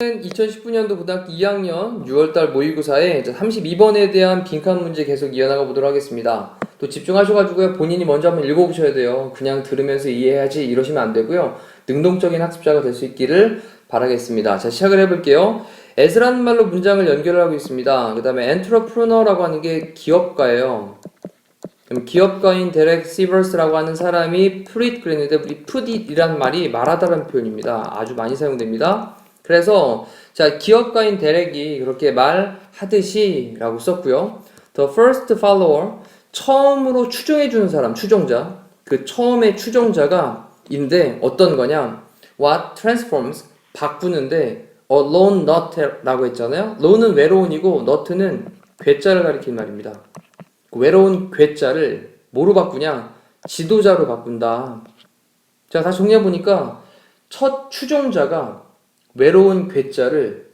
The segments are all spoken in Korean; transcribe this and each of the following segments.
는 2019년도 고등학교 2학년 6월달 모의고사에 32번에 대한 빈칸 문제 계속 이어나가 보도록 하겠습니다. 또 집중하셔가지고요 본인이 먼저 한번 읽어보셔야 돼요. 그냥 들으면서 이해해야지 이러시면 안 되고요. 능동적인 학습자가 될 수 있기를 바라겠습니다. 자 시작을 해볼게요. As라는 말로 문장을 연결을 하고 있습니다. 그 다음에 entrepreneur라고 하는 게 기업가예요. 기업가인 데렉 시버스라고 하는 사람이 it 그랬는데 우리 it이라는 말이 말하다라는 표현입니다. 아주 많이 사용됩니다. 그래서 자 기업가인 데렉이 그렇게 말하듯이라고 썼고요. The first follower 처음으로 추종해 주는 사람 추종자 그 처음의 추종자가 인데 어떤 거냐 what transforms 바꾸는데 alone not라고 했잖아요. lone은 외로운이고 not는 괴짜를 가리키는 말입니다. 그 외로운 괴짜를 뭐로 바꾸냐 지도자로 바꾼다. 자 다시 정리해 보니까 첫 추종자가 외로운 괴짜를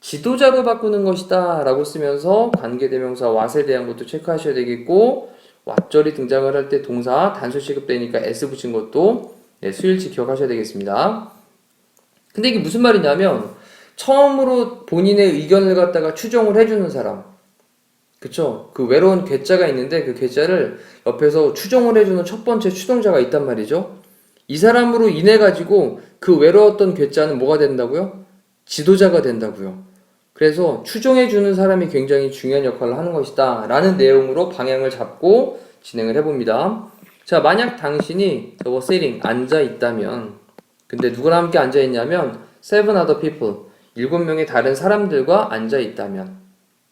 지도자로 바꾸는 것이다 라고 쓰면서 관계대명사 what에 대한 것도 체크하셔야 되겠고 what절이 등장을 할 때 동사 단수 취급되니까 s 붙인 것도 네, 수일치 기억하셔야 되겠습니다. 근데 이게 무슨 말이냐면 처음으로 본인의 의견을 갖다가 추종을 해주는 사람 그쵸? 그 외로운 괴짜가 있는데 그 괴짜를 옆에서 추종을 해주는 첫 번째 추종자가 있단 말이죠. 이 사람으로 인해 가지고 그 외로웠던 괴짜는 뭐가 된다고요? 지도자가 된다고요. 그래서 추종해 주는 사람이 굉장히 중요한 역할을 하는 것이다 라는 내용으로 방향을 잡고 진행을 해봅니다. 자, 만약 당신이 저거 sitting 앉아 있다면 근데 누구랑 함께 앉아 있냐면 seven other people 일곱 명의 다른 사람들과 앉아 있다면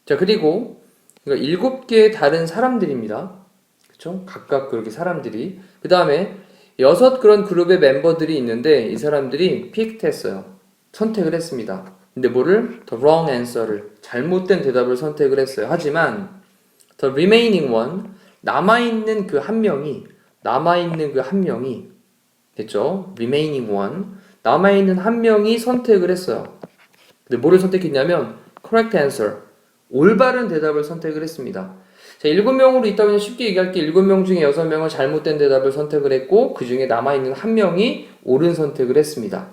자, 그리고 그러니까 일곱 개의 다른 사람들입니다. 그쵸? 각각 그렇게 사람들이 그 다음에 여섯 그런 그룹의 멤버들이 있는데 이 사람들이 픽했어요. 선택을 했습니다. 근데 뭐를? The wrong answer를 잘못된 대답을 선택을 했어요. 하지만 the remaining one 남아 있는 그 한 명이 남아 있는 그 한 명이 됐죠? remaining one 남아 있는 한 명이 선택을 했어요. 근데 뭐를 선택했냐면 correct answer 올바른 대답을 선택을 했습니다. 자, 일곱 명으로 있다면 쉽게 얘기할 게 일곱 명 중에 여섯 명은 잘못된 대답을 선택을 했고 그 중에 남아있는 한 명이 옳은 선택을 했습니다.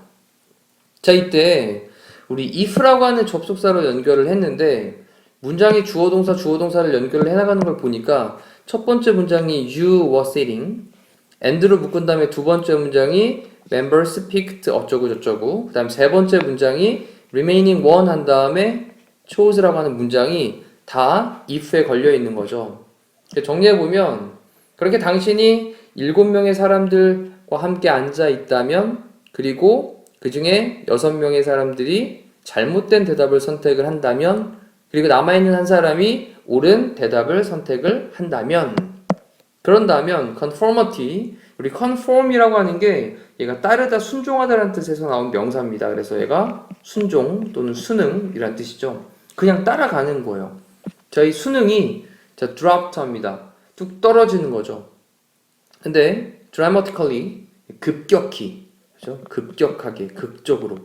자, 이때 우리 if라고 하는 접속사로 연결을 했는데 문장이 주어 동사 주어 동사를 연결을 해 나가는 걸 보니까 첫 번째 문장이 you were sitting and로 묶은 다음에 두 번째 문장이 members picked 어쩌고 저쩌고 그다음 세 번째 문장이 remaining one 한 다음에 chose라고 하는 문장이 다 if에 걸려 있는 거죠. 정리해 보면 그렇게 당신이 일곱 명의 사람들과 함께 앉아 있다면 그리고 그 중에 여섯 명의 사람들이 잘못된 대답을 선택을 한다면 그리고 남아 있는 한 사람이 옳은 대답을 선택을 한다면 그런다면 conformity 우리 conform이라고 하는 게 얘가 따르다 순종하다라는 뜻에서 나온 명사입니다. 그래서 얘가 순종 또는 수능이란 뜻이죠. 그냥 따라가는 거예요. 저희 수능이 자 drop합니다. 뚝 떨어지는 거죠. 근데 dramatically 급격히 그죠? 급격하게 극적으로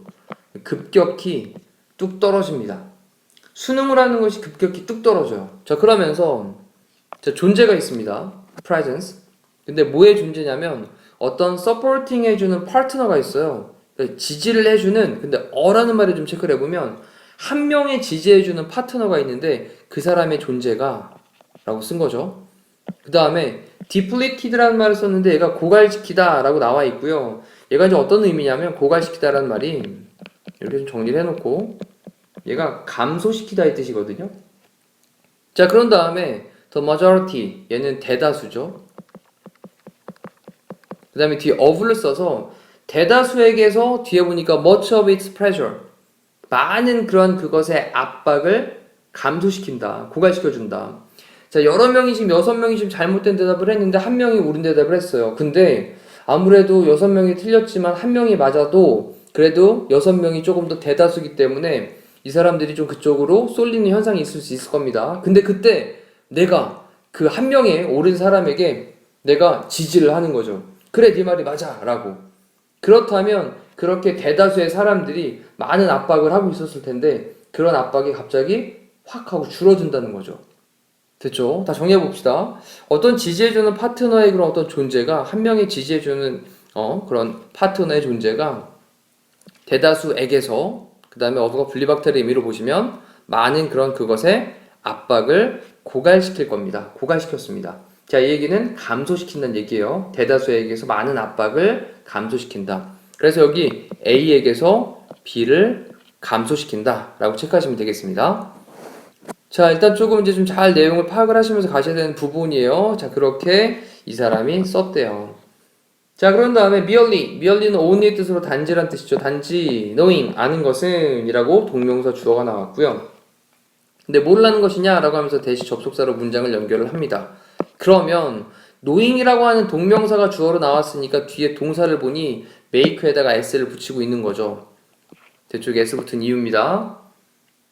급격히 뚝 떨어집니다. 수능을 하는 것이 급격히 뚝 떨어져요. 자 그러면서 자 존재가 있습니다. presence. 근데 뭐의 존재냐면 어떤 supporting 해주는 파트너가 있어요. 그러니까 지지를 해주는 근데 어라는 말을 좀 체크를 해보면 한 명의 지지해주는 파트너가 있는데 그 사람의 존재가 라고 쓴 거죠. 그 다음에 depleted라는 말을 썼는데 얘가 고갈시키다 라고 나와 있고요. 얘가 이제 어떤 의미냐면 고갈시키다라는 말이 이렇게 좀 정리를 해놓고 얘가 감소시키다 의 뜻이거든요. 자 그런 다음에 the majority 얘는 대다수죠. 그 다음에 뒤에 of를 써서 대다수에게서 뒤에 보니까 much of its pressure 많은 그런 그것의 압박을 감소시킨다. 고갈시켜준다. 자, 여러 명이 지금 여섯 명이 지금 잘못된 대답을 했는데 한 명이 옳은 대답을 했어요. 근데 아무래도 여섯 명이 틀렸지만 한 명이 맞아도 그래도 여섯 명이 조금 더 대다수기 때문에 이 사람들이 좀 그쪽으로 쏠리는 현상이 있을 수 있을 겁니다. 근데 그때 내가 그 한 명의 옳은 사람에게 내가 지지를 하는 거죠. 그래, 네 말이 맞아. 라고. 그렇다면 그렇게 대다수의 사람들이 많은 압박을 하고 있었을 텐데 그런 압박이 갑자기 확 하고 줄어든다는 거죠. 됐죠? 다 정리해 봅시다. 어떤 지지해주는 파트너의 그런 어떤 존재가 한 명이 지지해주는 어 그런 파트너의 존재가 대다수에게서 그 다음에 어부가 분리박탈의 의미로 보시면 많은 그런 그것에 압박을 고갈시킬 겁니다. 고갈시켰습니다. 자, 이 얘기는 감소시킨다는 얘기예요. 대다수에게서 많은 압박을 감소시킨다. 그래서 여기 A에게서 B를 감소시킨다라고 체크하시면 되겠습니다. 자, 일단 조금 이제 좀 잘 내용을 파악을 하시면서 가셔야 되는 부분이에요. 자, 그렇게 이 사람이 썼대요. 자, 그런 다음에 merely, merely는 only의 뜻으로 단지란 뜻이죠. 단지, knowing, 아는 것은 이라고 동명사 주어가 나왔고요. 근데 뭘라는 것이냐라고 하면서 대시 접속사로 문장을 연결을 합니다. 그러면 knowing이라고 하는 동명사가 주어로 나왔으니까 뒤에 동사를 보니 make에다가 s를 붙이고 있는 거죠. 대쪽에 s 붙은 이유입니다.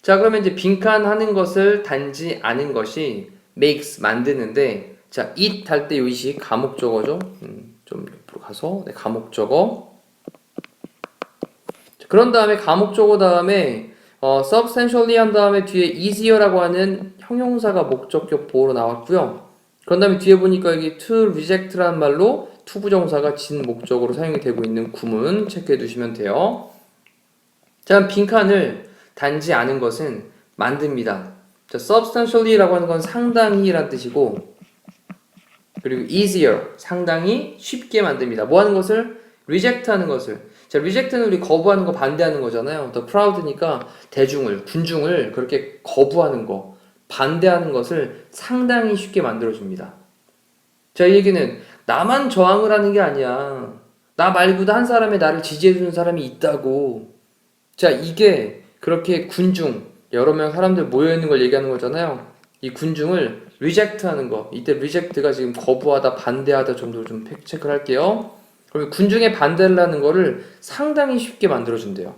자, 그러면 이제 빈칸 하는 것을 단지 아는 것이 makes 만드는데 자, it 할 때요 it이 가목적어죠. 음, 좀 옆으로 가서 네. 자, 그런 다음에 가목적어 다음에 어, substantially 한 다음에 뒤에 easier라고 하는 형용사가 목적격 보호로 나왔고요. 그런 다음에 뒤에 보니까 여기 to reject라는 말로 투부정사가 진 목적으로 사용이 되고 있는 구문 체크해 두시면 돼요. 자, 빈칸을 단지 아는 것은 만듭니다. 자, substantially라고 하는 건 상당히란 뜻이고 그리고 easier 상당히 쉽게 만듭니다. 뭐 하는 것을 reject 하는 것을 자, reject는 우리 거부하는 거 반대하는 거잖아요. 더 proud니까 대중을 군중을 그렇게 거부하는 거 반대하는 것을 상당히 쉽게 만들어 줍니다. 자, 이 얘기는 나만 저항을 하는 게 아니야. 나 말고도 한 사람의 나를 지지해 주는 사람이 있다고. 자, 이게 그렇게 군중 여러 명 사람들 모여 있는 걸 얘기하는 거잖아요. 이 군중을 reject 하는 거. 이때 reject가 지금 거부하다, 반대하다 정도로 좀 팩- 체크를 할게요. 그러면 군중의 반대를 하는 거를 상당히 쉽게 만들어 준대요.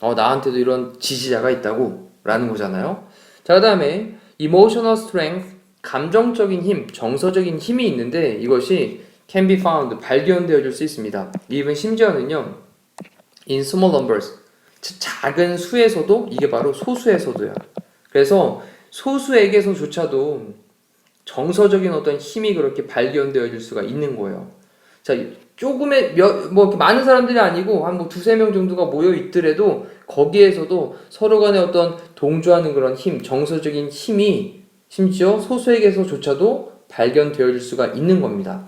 어, 나한테도 이런 지지자가 있다고 라는 거잖아요. 자, 그 다음에 emotional strength 감정적인 힘, 정서적인 힘이 있는데 이것이 can be found 발견되어질 수 있습니다. even 심지어는요 in small numbers 자- 작은 수에서도 이게 바로 소수에서도요. 그래서 소수에게서조차도 정서적인 어떤 힘이 그렇게 발견되어질 수가 있는 거예요. 자, 조금의 몇, 뭐 많은 사람들이 아니고 한 뭐 두세 명 정도가 모여 있더라도 거기에서도 서로 간의 어떤 동조하는 그런 힘, 정서적인 힘이 심지어 소수에게서조차도 발견되어질 수가 있는 겁니다.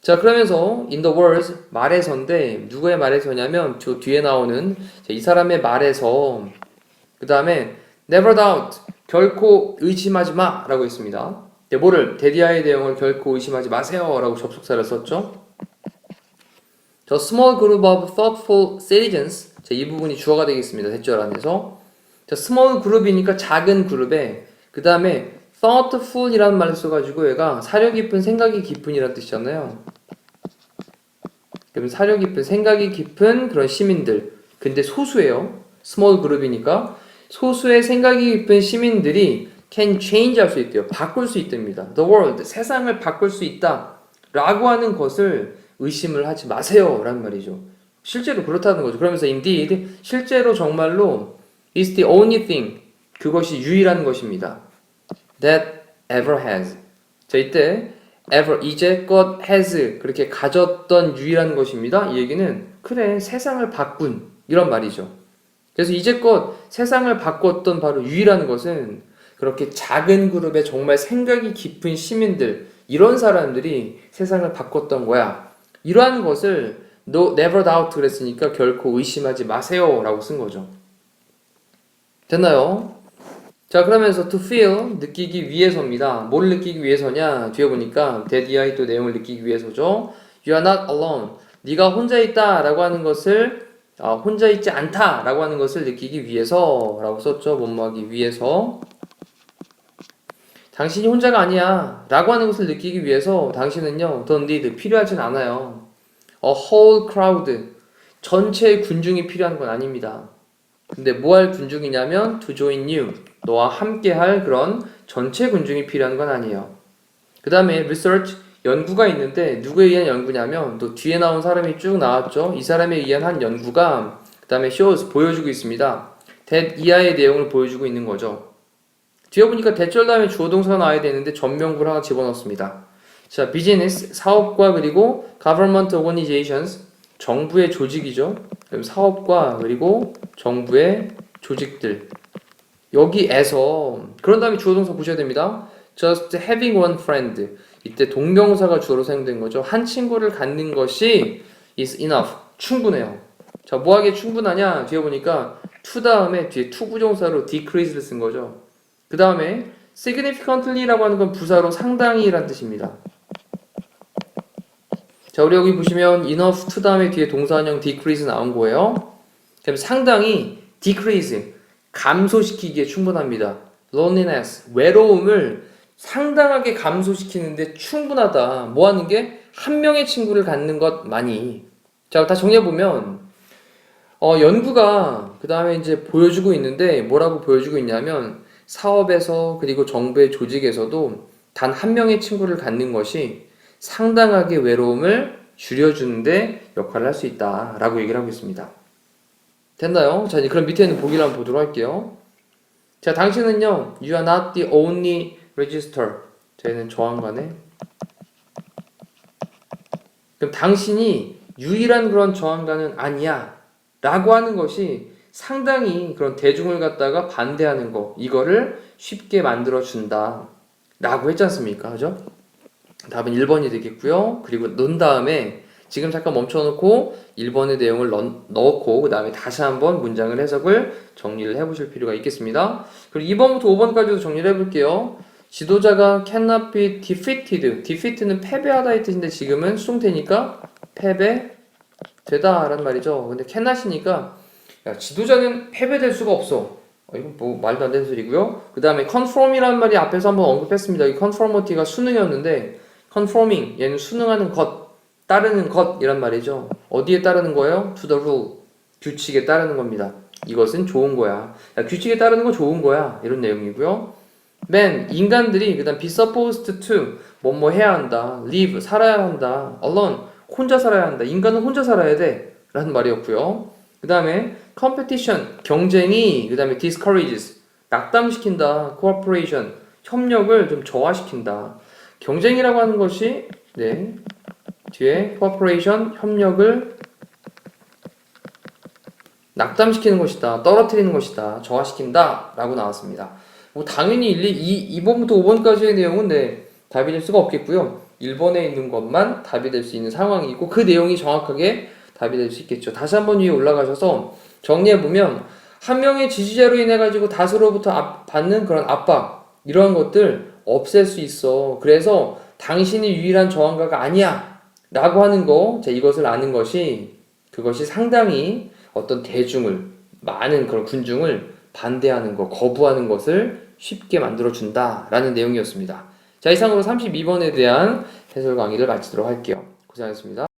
자, 그러면서 in the words 말에서인데 누구의 말에서냐면 저 뒤에 나오는 자, 이 사람의 말에서 그 다음에 never doubt 결코 의심하지 마라고 있습니다. 네, 뭐를 데디아의 내용을 결코 의심하지 마세요라고 접속사를 썼죠. 저 small group of thoughtful citizens 자, 이 부분이 주어가 되겠습니다. 대절 안에서 자, small group이니까 작은 그룹에 그 다음에 thoughtful이라는 말을 써가지고 얘가 사려 깊은 생각이 깊은 이라는 뜻이잖아요. 그럼 사려 깊은 생각이 깊은 그런 시민들 근데 소수예요. small group이니까 소수의 생각이 깊은 시민들이 can change 할 수 있대요. 바꿀 수 있답니다. The world 세상을 바꿀 수 있다. 라고 하는 것을 의심을 하지 마세요. 라는 말이죠. 실제로 그렇다는 거죠. 그러면서 indeed 실제로 정말로 is the only thing 그것이 유일한 것입니다. that ever has. 자 이때 ever 이제껏 has 그렇게 가졌던 유일한 것입니다. 이 얘기는 그래 세상을 바꾼 이런 말이죠. 그래서 이제껏 세상을 바꿨던 바로 유일한 것은 그렇게 작은 그룹의 정말 생각이 깊은 시민들 이런 사람들이 세상을 바꿨던 거야. 이러한 것을 no, never doubt 그랬으니까 결코 의심하지 마세요 라고 쓴 거죠. 됐나요? 자 그러면서 to feel 느끼기 위해서입니다. 뭘 느끼기 위해서냐? 뒤에 보니까 데디아이 또 내용을 느끼기 위해서죠. You are not alone. 네가 혼자 있다라고 하는 것을 어, 혼자 있지 않다라고 하는 것을 느끼기 위해서라고 썼죠. 뭐뭐하기 위해서. 당신이 혼자가 아니야 라고 하는 것을 느끼기 위해서 당신은요 don't need 필요하진 않아요 a whole crowd. 전체 군중이 필요한 건 아닙니다. 근데 뭐 할 군중이냐면 to join you. 너와 함께 할 그런 전체 군중이 필요한 건 아니에요. 그 다음에 research. 연구가 있는데 누구에 의한 연구냐면 또 뒤에 나온 사람이 쭉 나왔죠. 이 사람에 의한 한 연구가 그 다음에 shows 보여주고 있습니다. that 이하의 내용을 보여주고 있는 거죠. 뒤에 보니까 대절 다음에 주어 동사가 나와야 되는데 전명구를 하나 집어넣습니다. 자, 비즈니스, 사업과 그리고 government organizations, 정부의 조직이죠. 그럼 사업과 그리고 정부의 조직들. 여기에서 그런 다음에 주어 동사 보셔야 됩니다. just having one friend. 이때 동명사가 주어로 사용된 거죠. 한 친구를 갖는 것이 is enough. 충분해요. 자, 뭐하게 충분하냐? 뒤에 보니까 to 다음에 뒤에 to 부정사로 decrease를 쓴 거죠. 그 다음에 significantly라고 하는 건 부사로 상당히란 뜻입니다. 자, 우리 여기 보시면 enough to 다음에 뒤에 동사원형 decrease 나온 거예요. 그럼 상당히 decrease 감소시키기에 충분합니다. loneliness 외로움을 상당하게 감소시키는데 충분하다. 뭐 하는 게 한 명의 친구를 갖는 것만이. 자, 다 정리해 보면 어, 연구가 그 다음에 이제 보여주고 있는데 뭐라고 보여주고 있냐면 사업에서 그리고 정부의 조직에서도 단 한 명의 친구를 갖는 것이 상당하게 외로움을 줄여주는데 역할을 할 수 있다라고 얘기를 하고 있습니다. 됐나요? 자, 이제 그럼 밑에 있는 보기를 한번 보도록 할게요. 자, 당신은요, you are not the only register. 저희는 저항관에. 그럼 당신이 유일한 그런 저항관은 아니야. 라고 하는 것이 상당히 그런 대중을 갖다가 반대하는 거, 이거를 쉽게 만들어준다. 라고 했지 않습니까? 그죠? 답은 1번이 되겠고요. 그리고 넣은 다음에 지금 잠깐 멈춰놓고 1번의 내용을 넣, 넣고 그 다음에 다시 한번 문장을 해석을 정리를 해보실 필요가 있겠습니다. 그리고 2번부터 5번까지도 정리를 해볼게요. 지도자가 cannot be defeated. defeat는 패배하다의 뜻인데 지금은 수동태니까 패배 되다 라는 말이죠. 근데 cannot이니까 야, 지도자는 패배될 수가 없어. 어, 이건 뭐 말도 안 되는 소리고요. 그 다음에 conform이라는 말이 앞에서 한번 언급했습니다. 이 conformity가 수능이었는데 conforming 얘는 수능하는 것, 따르는 것이란 말이죠. 어디에 따르는 거예요? to the rule 규칙에 따르는 겁니다. 이것은 좋은 거야. 야, 규칙에 따르는 거 좋은 거야. 이런 내용이고요. man 인간들이 그다음 be supposed to 뭐뭐 해야 한다. live 살아야 한다. alone 혼자 살아야 한다. 인간은 혼자 살아야 돼. 라는 말이었고요. 그 다음에 competition 경쟁이 그 다음에 discourages 낙담시킨다. cooperation 협력을 좀 저하시킨다. 경쟁이라고 하는 것이 네 뒤에 cooperation 협력을 낙담시키는 것이다. 떨어뜨리는 것이다. 저하시킨다. 라고 나왔습니다. 뭐 당연히 1, 2, 2번부터 5번까지의 내용은 네, 답이 될 수가 없겠고요. 1번에 있는 것만 답이 될 수 있는 상황이고 그 내용이 정확하게 답이 될 수 있겠죠. 다시 한번 위에 올라가셔서 정리해 보면 한 명의 지지자로 인해 가지고 다수로부터 압- 받는 그런 압박 이러한 것들 없앨 수 있어. 그래서 당신이 유일한 저항가가 아니야. 라고 하는 거, 자, 이것을 아는 것이 그것이 상당히 어떤 대중을 많은 그런 군중을 반대하는 것, 거부하는 것을 쉽게 만들어 준다라는 내용이었습니다. 자, 이상으로 32번에 대한 해설 강의를 마치도록 할게요. 고생하셨습니다.